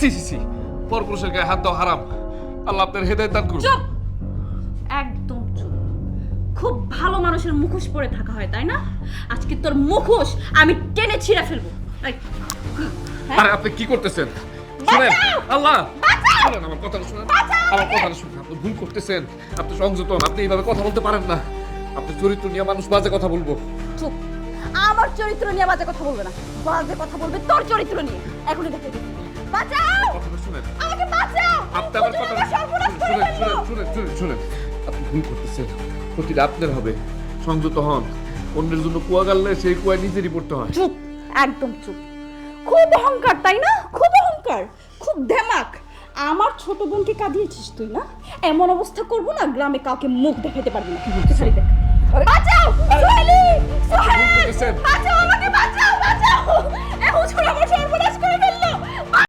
C C C পরপুরুষের গায়ে হাত দেওয়া হারাম। আল্লাহ আপনার হেদায়ত দান করুন। চুপ! একদম চুপ। খুব ভালো মানুষের মুখোশ পরে থাকা হয় তাই না? আজকে তোর মুখোশ আমি টেনে ছিঁড়ে ফেলব। এই, হ্যাঁ? আরে আপনি কি করতেছেন? শুনেন বাঁচাও! আল্লাহ! বাঁচাও! শুনেন আমার কথাটা শুনেন। আমার কথাটা শুনেন। আপনি ভুল করতেছেন। আপনি সংযত হন, আপনি এইভাবে কথা বলতে পারেন না। আপনি চরিত্র নিয়ে মানুষ বাজে কথা বলব। চুপ! আমার চরিত্র নিয়ে বাজে কথা বলবে না। বাজে কথা বলবে তোর চরিত্র নিয়ে। এখনই দেখে দিচ্ছি। বাঁচাও! কথাটা শুনেন। আমাকে বাঁচাও! আপনি আমার তোর কথা জন্য শুনেন শুনেন শুনেন শুনেন শুনেন। আপনি ভুল করতেছেন। ক্ষতিটা আপনার হবে। সংযত হন। অন্যের জন্য কুয়া গাললে সেই কুয়ায় নিজেরই পড়তে হয়। চুপ! একদম চুপ! খুব অহংকার তাই না? খুব অহংকার! খুব ধেমাক আমার ছোট বোনকে কাঁদিয়েছিস তুই না? এমন অবস্থা করব না গ্রামে কাউকে মুখ দেখাতে পারবি না। দেখ। বাঁচাও! সোহেলি! সোহেল!